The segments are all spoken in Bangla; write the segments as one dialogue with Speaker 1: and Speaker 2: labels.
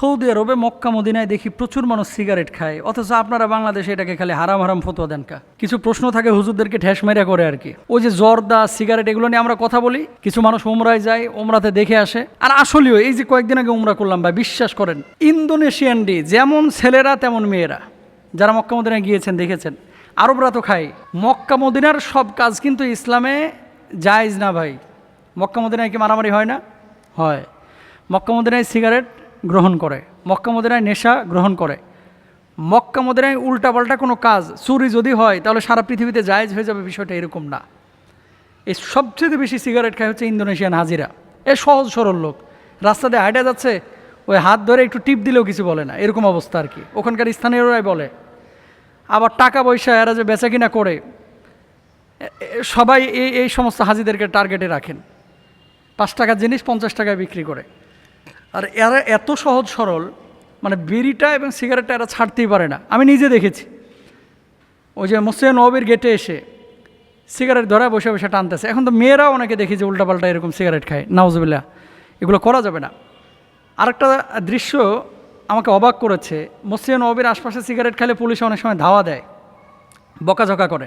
Speaker 1: সৌদি আরবে মক্কা মদিনায় দেখি প্রচুর মানুষ সিগারেট খায়। অথচ আপনারা বাংলাদেশে এটাকে খালি হারাম হারাম ফতোয়া দেন কা? কিছু প্রশ্ন থাকে হুজুরদেরকে ঠেস মেরা করে আর কি। ওই যে জর্দা, সিগারেট, এগুলো নিয়ে আমরা কথা বলি, কিছু মানুষ উমরায় যায়, উমরাতে দেখে আসে। আর আসলেও এই যে কয়েকদিন আগে উমরা করলাম ভাই, বিশ্বাস করেন, ইন্দোনেশিয়ান ডি, যেমন ছেলেরা তেমন মেয়েরা। যারা মক্কা মদিনায় গিয়েছেন, দেখেছেন। আরবরা তো খায়। মক্কা মদিনার সব কাজ কিন্তু ইসলামে জায়েজ না ভাই। মক্কা মদিনায় কি মারামারি হয় না? হয়। মক্কা মদিনায় সিগারেট গ্রহণ করে। মক্কা মদিনায় নেশা গ্রহণ করে। মক্কা মদিনায় উল্টাপাল্টা কোনো কাজ, চুরি যদি হয়, তাহলে সারা পৃথিবীতে জায়েজ হয়ে যাবে বিষয়টা এরকম না। এই সবচেয়ে বেশি সিগারেট খায় হচ্ছে ইন্দোনেশিয়ান হাজিরা। এ সহজ সরল লোক। রাস্তা দিয়ে হাঁটে যাচ্ছে, ওই হাত ধরে একটু টিপ দিলেও কিছু বলে না। এরকম অবস্থা আর কি। ওখানকার স্থানীয়রাই বলে। আবার টাকা পয়সা এরা যে বেচা কিনা করে সবাই এই এই সমস্ত হাজিদেরকে টার্গেটে রাখেন। পাঁচ টাকার জিনিস পঞ্চাশ টাকায় বিক্রি করে। আর এরা এত সহজ সরল মানে বিড়িটা এবং সিগারেটটা এরা ছাড়তেই পারে না। আমি নিজে দেখেছি। ওই যে মুসলিম নবীর গেটে এসে সিগারেট ধরা বসে বসে টানতেছে। এখন তো মেয়েরাও অনেকে দেখি যে উল্টাপাল্টা এরকম সিগারেট খায় নাউজবিল্লা এগুলো করা যাবে না। আরেকটা দৃশ্য আমাকে অবাক করেছে। মসজিদ নবীর আশপাশে সিগারেট খেলে পুলিশ অনেক সময় ধাওয়া দেয়, বকাঝকা করে।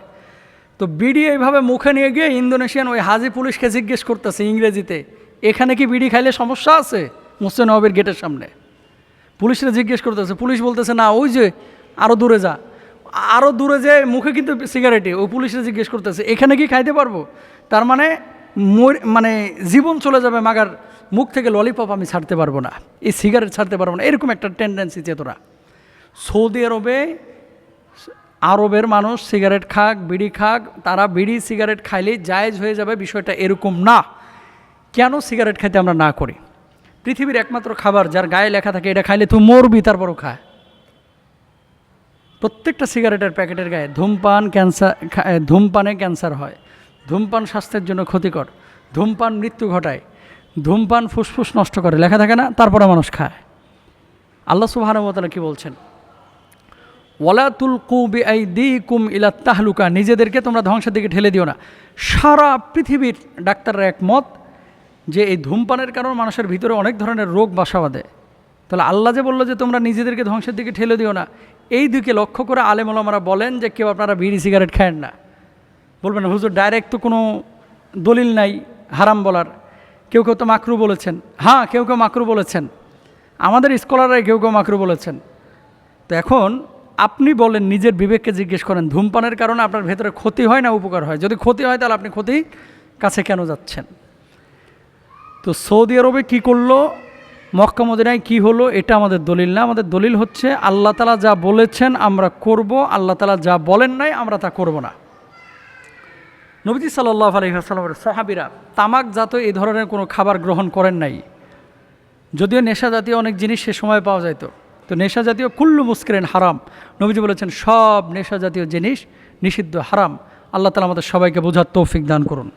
Speaker 1: তো বিড়ি এইভাবে মুখে নিয়ে গিয়ে ইন্দোনেশিয়ান ওই হাজি পুলিশকে জিজ্ঞেস করতেছে ইংরেজিতে, এখানে কি বিড়ি খাইলে সমস্যা আছে? মুসলিম নবীর গেটের সামনে। পুলিশরা জিজ্ঞেস করতেছে, পুলিশ বলতেছে, না, ওই যে আরও দূরে যা। আরও দূরে যে মুখে কিন্তু সিগারেটে ওই পুলিশরা জিজ্ঞেস করতেছে, এখানে কি খাইতে পারব? তার মানে মানে জীবন চলে যাবে, মাগার মুখ থেকে ললিপপ আমি ছাড়তে পারব না। এই সিগারেট ছাড়তে পারব না। এরকম একটা টেন্ডেন্সি চেতনা। সৌদি আরবে আরবের মানুষ সিগারেট খাক, বিড়ি খাক, তারা বিড়ি সিগারেট খাইলেই জায়েজ হয়ে যাবে, বিষয়টা এরকম না। কেন সিগারেট খাইতে আমরা না করি? পৃথিবীর একমাত্র খাবার যার গায়ে লেখা থাকে, এটা খাইলে তুই মরবি, তারপরও খায় প্রত্যেকটা সিগারেটের প্যাকেটের গায়ে ধূমপান, ক্যান্সার ধূমপানে ক্যান্সার হয়। ধূমপান স্বাস্থ্যের জন্য ক্ষতিকর। ধূমপান মৃত্যু ঘটায়। ধূমপান ফুসফুস নষ্ট করে। লেখা থাকে না, তারপরে মানুষ খায়। আল্লাহ সুবাহানুমতালা কি বলছেন? ওয়ালাতুল কুবি আই দি কুম ইলা তাহলুকা। নিজেদেরকে তোমরা ধ্বংসের দিকে ঠেলে দিও না। সারা পৃথিবীর ডাক্তাররা একমত যে এই ধূমপানের কারণে মানুষের ভিতরে অনেক ধরনের রোগ বাসা বাঁধে। তাহলে আল্লাহ যে বলল যে তোমরা নিজেদেরকে ধ্বংসের দিকে ঠেলে দিও না, এই দিকে লক্ষ্য করে আলেমলামারা বলেন যে কেউ আপনারা বিড়ি, সিগারেট খায়েন না। বলবেন, হুজুর ডাইরেক্ট তো কোনো দলিল নাই, হারাম বলার। কেউ কেউ তো মাকরু বলেছেন। হ্যাঁ কেউ কেউ মাকরু বলেছেন। আমাদের স্কলাররাই কেউ কেউ মাকরু বলেছেন। তো এখন আপনি বলেন, নিজের বিবেককে জিজ্ঞেস করেন, ধূমপানের কারণে আপনার ভেতরে ক্ষতি হয় না, উপকার হয়? যদি ক্ষতি হয়, তাহলে আপনি ক্ষতি কাছে কেন যাচ্ছেন? তো সৌদি আরবে কি করল? মক্কা মদিনায় কি হলো? এটা আমাদের দলিল না। আমাদের দলিল হচ্ছে আল্লাহ তালা যা বলেছেন আমরা করব, আল্লাহ তালা যা বলেন নাই, আমরা তা করব না। নবীজি সাল্লাহ আলহিহাস্লামের সাহাবিরা তামাক জাত এই ধরনের কোনো খাবার গ্রহণ করেন নাই। যদিও নেশা জাতীয় অনেক জিনিস সে সময় পাওয়া যাইতো। তো নেশা জাতীয় কুল্লু মুস্করেন হারাম। নবীজি বলেছেন, সব নেশা জাতীয় জিনিস নিষিদ্ধ, হারাম। আল্লাহ তালা আমাদের সবাইকে বোঝার তৌফিক দান করুন।